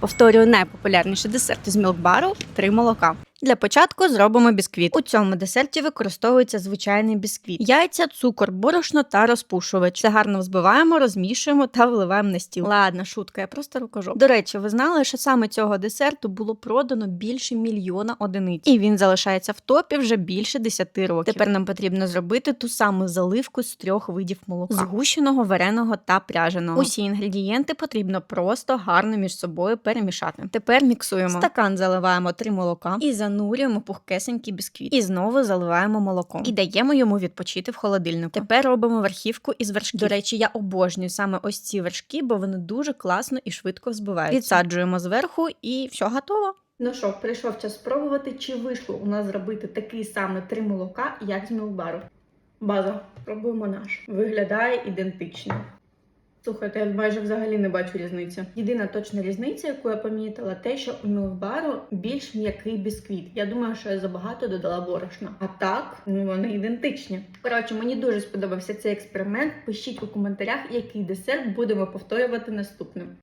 Повторюю найпопулярніший десерт із мілкбару три молока. Для початку зробимо бісквіт. У цьому десерті використовується звичайний бісквіт, яйця, цукор, борошно та розпушувач. Все гарно взбиваємо, розмішуємо та виливаємо на стіл. Ладно, шутка, я просто рукожоп. До речі, ви знали, що саме цього десерту було продано більше мільйона одиниць, і він залишається в топі вже більше 10 років. Тепер нам потрібно зробити ту саму заливку з трьох видів молока: згущеного, вареного та пряженого. Усі інгредієнти потрібно просто гарно між собою перемішати. Тепер міксуємо. Стакан заливаємо три молока і занурюємо пухкесенький бісквіт. І знову заливаємо молоком. І даємо йому відпочити в холодильнику. Тепер робимо верхівку із вершків. До речі, я обожнюю саме ось ці вершки, бо вони дуже класно і швидко взбиваються. Відсаджуємо зверху і все готово. Ну що, прийшов час спробувати, чи вийшло у нас зробити такий саме три молока, як з мілбару. База, пробуємо наш. Виглядає ідентично. Слухайте, я майже взагалі не бачу різниці. Єдина точна різниця, яку я помітила, те, що у мілбару більш м'який бісквіт. Я думаю, що я забагато додала борошна. А так, ну вони ідентичні. Коротше, мені дуже сподобався цей експеримент. Пишіть у коментарях, який десерт будемо повторювати наступним.